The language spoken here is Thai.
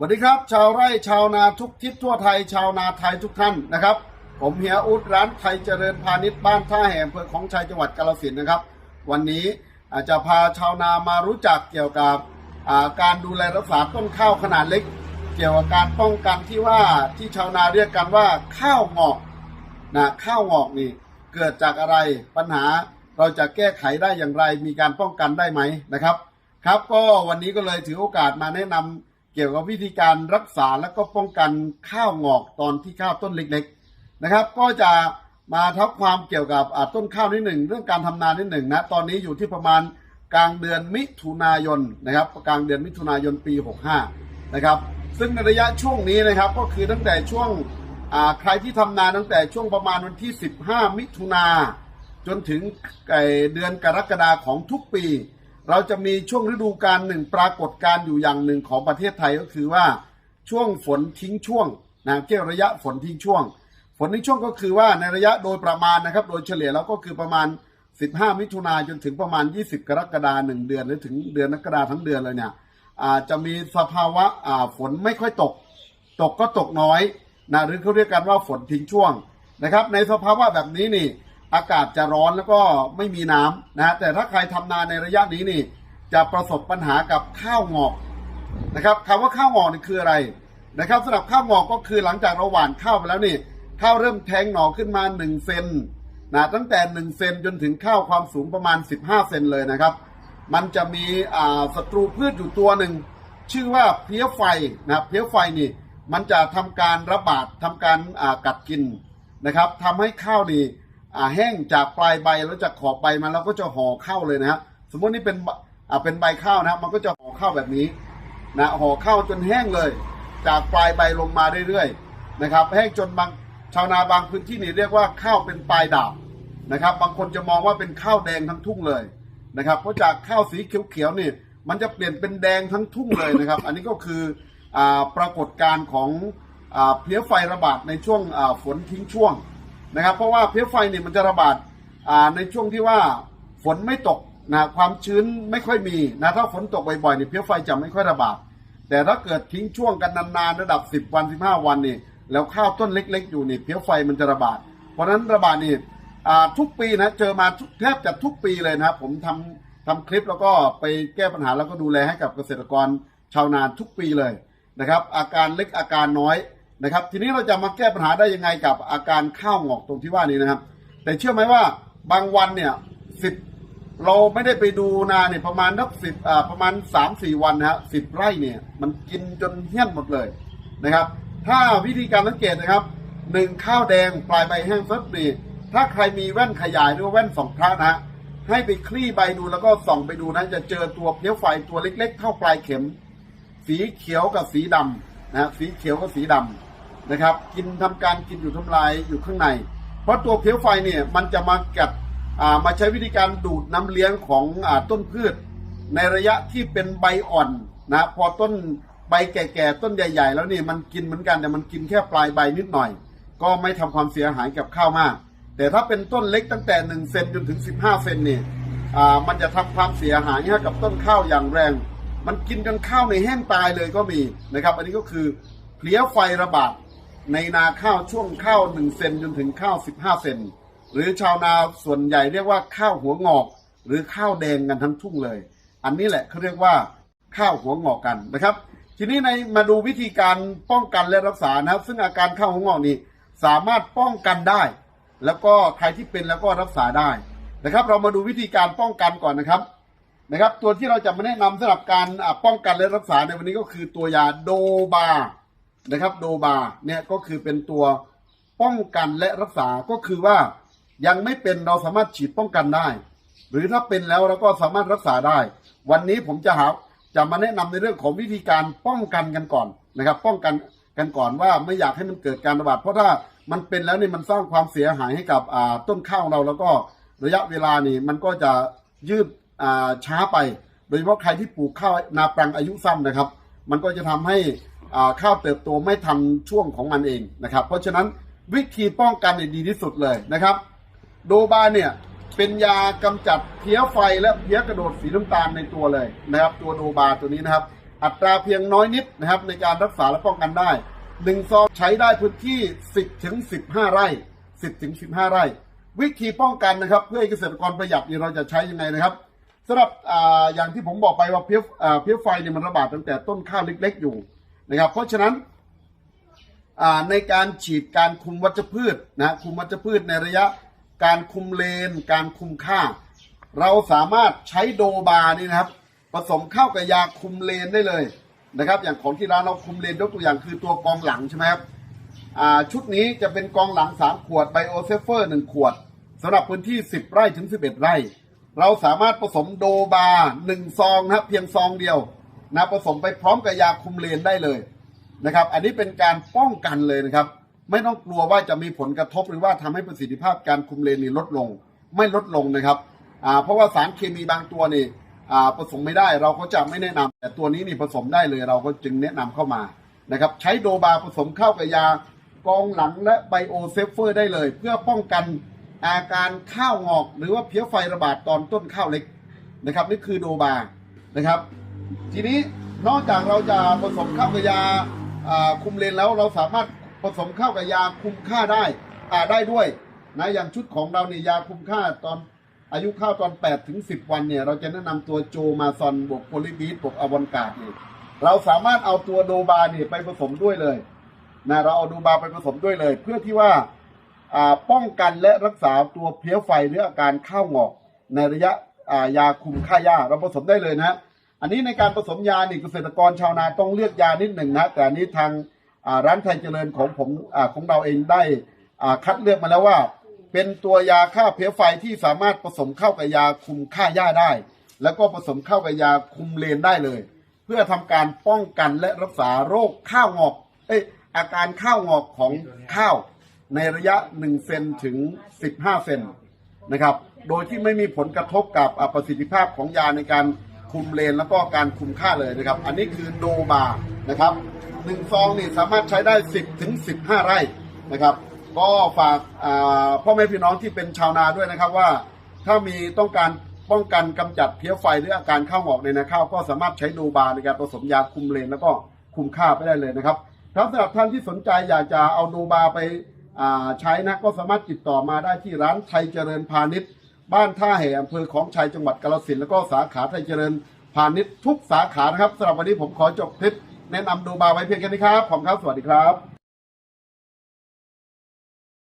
สวัสดีครับ ชาวไร่ชาวนาทุกทิศทั่วไทย ชาวนาไทยทุกท่านนะครับ ผมเฮียอุดร้านไทยเจริญพาณิชย์บ้านท่าแห่อำเภอของชัยจังหวัดกาฬสินธุ์นะครับ วันนี้อาจจะพาชาวนามารู้จักเกี่ยวกับการดูแลรักษาต้นข้าวขนาดเล็ก เกี่ยวกับการป้องกันที่ว่าที่ชาวนาเรียกกันว่าข้าวงอกนะข้าวงอกนี่เกิดจากอะไรปัญหาเราจะแก้ไขได้อย่างไรมีการป้องกันได้ไหมนะครับ ครับก็วันนี้ก็เลยถือโอกาสมาแนะนำเกี่ยวกับวิธีการรักษาและก็ป้องกันข้าวงอกตอนที่ข้าวต้นเล็กๆนะครับ ก็จะมาทับความเกี่ยวกับต้นข้าวนิดหนึ่งเรื่องการทำนานิดหนึ่งนะตอนนี้อยู่ที่ประมาณกลางเดือนมิถุนายนนะครับกลางเดือนมิถุนายนปี 65 นะครับ ซึ่งในระยะช่วงนี้นะครับก็คือตั้งแต่ช่วงใครที่ทำนาตั้งแต่ช่วงประมาณวันที่ 15 มิถุนาจนถึงเดือนกรกฎาของทุกปี เราจะมีช่วงฤดูกาลหนึ่งปรากฏการอยู่อย่างหนึ่งของประเทศไทยก็คือว่าช่วงฝนทิ้งช่วงนะเกี่ยวระยะฝนทิ้งช่วง ฝนทิ้งช่วงก็คือว่าในระยะโดยประมาณนะครับ โดยเฉลี่ยแล้วก็คือประมาณ 15 มิถุนาจนถึงประมาณ 20 กรกฎาหนึ่งเดือนหรือถึงเดือนกรกฎาทั้งเดือนเลยเนี่ยอ่าจะมีสภาวะอ่าฝนไม่ค่อยตก ตกก็ตกน้อยนะหรือเขาเรียกกันว่าฝนทิ้งช่วงนะครับ ในสภาวะแบบนี้นี่ อากาศจะร้อนแล้วก็ไม่มีน้ำนะฮะแต่ถ้าใครทำนาในระยะนี้นี่ จะประสบปัญหากับข้าวงอกนะครับคำว่าข้าวงอกนี่คืออะไรนะครับสำหรับข้าวงอกก็คือหลังจากเราหว่านข้าวไปแล้วนี่ข้าวเริ่มแทงหน่อขึ้นมา1เซนนะตั้งแต่1เซนจนถึงข้าวความสูงประมาณ 15เซนเลยนะครับ มันจะมีอ่าศัตรูพืชอยู่ตัวหนึ่งชื่อว่าเพลี้ยไฟนะเพลี้ยไฟนี่มันจะทำการระบาดทำการอ่ากัดกินนะครับทำให้ข้าวนี่ แห้งจากปลายใบแล้วจากขอบใบมันแล้วก็จะห่อข้าวเลยนะฮะสมมตินี่เป็นอ่าเป็นใบข้าวนะครับมันก็จะห่อข้าวแบบนี้นะห่อข้าวจนแห้งเลย จากปลายใบลงมาเรื่อยๆนะครับ แห้งจนบางชาวนาบางพื้นที่นี่เรียกว่าข้าวเป็นปลายดาบนะครับ บางคนจะมองว่าเป็นข้าวแดงทั้งทุ่งเลยนะครับเพราะจากข้าวสีเขียวๆนี่มันจะเปลี่ยนเป็นแดงทั้งทุ่งเลยนะครับ อันนี้ก็คืออาปรากฏการณ์ของอาเพลี้ยไฟระบาดในช่วงอ่าฝนทิ้งช่วง นะครับ เพราะว่าเพลี้ยไฟนี่มันจะระบาดในช่วงที่ว่าฝนไม่ตกนะความชื้นไม่ค่อยมีนะถ้าฝนตกบ่อยๆนี่เพลี้ยไฟจะไม่ค่อยระบาด แต่ถ้าเกิดทิ้งช่วงกันนานๆระดับ 10 วัน 15 วันนี่แล้วข้าวต้นเล็ก ๆ อยู่นี่เพลี้ยไฟมันจะระบาด เพราะนั้นระบาดนี่ทุกปีนะเจอมาแทบจะทุกปีเลยนะครับผมทำทำคลิปแล้วก็ไปแก้ปัญหาแล้วก็ดูแลให้กับเกษตรกรชาวนาทุกปีเลยนะครับ อาการเล็กอาการน้อย นะครับ ทีนี้เราจะมาแก้ปัญหาได้ยังไงกับอาการข้าวงอกตรงที่ว่านี้นะครับ แต่เชื่อไหมว่าบางวันเนี่ยสิบเราไม่ได้ไปดูนาเนี่ยประมาณนักสิบอ่าประมาณสามสี่วันนะฮะสิบไร่เนี่ยมันกินจนเหี้ยนหมดเลยนะครับ ถ้าวิธีการสังเกตนะครับหนึ่งข้าวแดงปลายใบแห้งฟัดนี่ถ้าใครมีแว่นขยายหรือว่าแว่นสองพระนะให้ไปคลี่ใบดูแล้วก็ส่องไปดูนะจะเจอตัวเพี้ยวไฟตัวเล็ก ๆ เท่าปลายเข็ม สีเขียวกับสีดำนะฮะสีเขียวกับสีดำ นะครับ กินทำการกินอยู่ทำลายอยู่ข้างใน เพราะตัวเพลี้ยวไฟเนี่ยมันจะมากัดอ่ามาใช้วิธีการดูดน้ำเลี้ยงของอต้นพืช ในระยะที่เป็นใบอ่อนนะพอต้นใบแก่ๆต้นใหญ่ ๆ แล้วนี่มันกินเหมือนกันแต่มันกินแค่ปลายใบนิดหน่อย ก็ไม่ทำความเสียหายกับข้าวมาก แต่ถ้าเป็นต้นเล็กตั้งแต่1เซนจนถึง 15เซนเนี่อ่ามันจะทำความเสียหายให้กับต้นข้าวอย่างแรง มันกินจนข้าวในแห้งตายเลยก็มีนะครับ อันนี้ก็คือเพลี้ยไฟระบาด ในนาข้าวช่วงข้าว1เซนจนถึงข้าว 15 เซนหรือชาวนาส่วนใหญ่เรียกว่าข้าวหัวงอก หรือข้าวแดงกันทั้งทุ่งเลย อันนี้แหละเขาเรียกว่าข้าวหัวงอกกันนะครับ ทีนี้ในมาดูวิธีการป้องกันและรักษานะครับ ซึ่งอาการข้าวหัวงอกนี้สามารถป้องกันได้ แล้วก็ใครที่เป็นแล้วก็รักษาได้นะครับ เรามาดูวิธีการป้องกันก่อนนะครับนะครับ ตัวที่เราจะมาแนะนำสำหรับการป้องกันและรักษาในวันนี้ก็คือตัวยาโดบา นะครับโดบาเนี่ยก็คือเป็นตัวป้องกันและรักษาก็คือว่ายังไม่เป็นเราสามารถฉีดป้องกันได้ หรือถ้าเป็นแล้วเราก็สามารถรักษาได้ วันนี้ผมจะหาจะมาแนะนำในเรื่องของวิธีการป้องกันกันก่อนนะครับ ป้องกันกันก่อนว่าไม่อยากให้มันเกิดการระบาดเพราะถ้ามันเป็นแล้วนี่มันสร้างความเสียหายให้กับต้นข้าวเราแล้วก็ระยะเวลานี่มันก็จะยืดช้าไป โดยเฉพาะใครที่ปลูกข้าวนาปรังอายุสั้นนะครับ มันก็จะทำให้ ข้าวเติบโตไม่ทันช่วงของมันเองนะครับ เพราะฉะนั้นวิธีป้องกันเนี่ยดีที่สุดเลยนะครับ โดบาเนี่ยเป็นยากำจัดเพี้ยไฟและเพี้ยกระโดดสีน้ำตาลในตัวเลยนะครับ ตัวโดบาตัวนี้นะครับ อัตราเพียงน้อยนิดนะครับ ในการรักษาและป้องกันได้หนึ่งซองใช้ได้พื้นที่ 10ถึง15 ไร่ 10ถึง15 ไร่ วิธีป้องกันนะครับ เพื่อให้เกษตรกรประหยัดนี่เราจะใช้ยังไงนะครับสำหรับออย่างที่ผมบอกไปว่าเพี้ยอ่าเพี้ยไฟเนี่ยมันระบาดตั้งแต่ต้นข้าวเล็ก ๆ อยู่ นะครับ เพราะฉะนั้นในการฉีดการคุมวัชพืชนะคุมวัชพืชในระยะการคุมเลน การคุมค่า เราสามารถใช้โดบานี่นะครับ ผสมเข้ากับยาคุมเลนได้เลยนะครับ อย่างของที่ร้านเราคุมเลนยกตัวอย่างคือตัวกองหลังใช่ไหมครับชุดนี้จะเป็นกองหลัง 3 ขวดไบโอเซฟเฟอร์1ขวดสำหรับพื้นที่ 10 ไร่ถึง 11 ไร่ เราสามารถผสมโดบา1ซองนะครับเพียงซองเดียว นะผสมไปพร้อมกับยาคุมเลนได้เลยนะครับ อันนี้เป็นการป้องกันเลยนะครับ ไม่ต้องกลัวว่าจะมีผลกระทบหรือว่าทำให้ประสิทธิภาพการคุมเลนนี่ลดลง ไม่ลดลงนะครับเพราะว่าสารเคมีบางตัวนี่ผสมไม่ได้เราก็จะไม่แนะนำแต่ตัวนี้นี่ผสมได้เลยเราก็จึงแนะนำเข้ามานะครับ ใช้โดบาผสมเข้ากับยากองหลังและไบโอเซฟเฟอร์ได้เลย เพื่อป้องกันอาการข้าวงอก หรือว่าเพี้ยไฟระบาดตอนต้นข้าวเล็กนะครับ นี่คือโดบานะครับ ทีนี้นอกจากเราจะผสมเข้ากับยาคุมเลนแล้วเราสามารถผสมเข้ากับยาคุมค่าได้ได้ด้วยนะอย่างชุดของเราเนี่ยยาคุมค่าตอนอายุข้าวตอน8ถึง10 วันเนี่ยเราจะแนะนำตัวโจมาซอนบวกโพลิบีทบวกอวอนกาดเนี่ยเราสามารถเอาตัวโดบาเนี่ยไปผสมด้วยเลยนะเราเอาโดบาไปผสมด้วยเลย เพื่อที่ว่าป้องกันและรักษาตัวเพลี้ยไฟหรืออาการข้าวงอก ในระยะยาคุมค่าหญ้าเราผสมได้เลยนะฮะ อันนี้ในการผสมยาเนี่ยเกษตรกรชาวนาต้องเลือกยานิดหนึ่งนะแต่อันนี้ทางร้านไทยเจริญของผมอของเราเองได้คัดเลือกมาแล้วว่า เป็นตัวยาฆ่าเพลี้ยไฟที่สามารถผสมเข้ากับยาคุมค่าหญ้าได้ แล้วก็ผสมเข้ากับยาคุมเลนได้เลย เพื่อทำการป้องกันและรักษาโรคข้าวงอกเอ้ยอาการข้าวงอกของข้าวในระยะ1เซนถึง 15 เซนนะครับ โดยที่ไม่มีผลกระทบกับประสิทธิภาพของยาในการ คุมเลนแล้วก็การคุมค่าเลยนะครับ อันนี้คือโดบานะครับหนึ่งซองนี่สามารถใช้ได้ 10ถึง15 ไร่นะครับ ก็ฝากพ่อแม่พี่น้องที่เป็นชาวนาด้วยนะครับว่า ถ้ามีต้องการป้องกันกำจัดเพี้ยไฟหรืออาการข้าวหอกในนาข้าวก็สามารถใช้โดบาในการผสมยาคุมเลนแล้วก็คุมค่าไปได้เลยนะครับครับสำหรับท่านที่สนใจอยากจะเอาโดบาไปาใช้นะก็สามารถติดต่อมาได้ที่ร้านไทยเจริญพาณิชย์ บ้านท่าแห่อำเภอของชัยจังหวัดกาฬสินธุ์แล้วก็สาขาไทยเจริญพาณิชย์ทุกสาขานะครับสำหรับวันนี้ผมขอจบคลิปแนะนำดูบาไว้เพียงแค่นี้ครับ ขอบคุณครับ สวัสดีครับ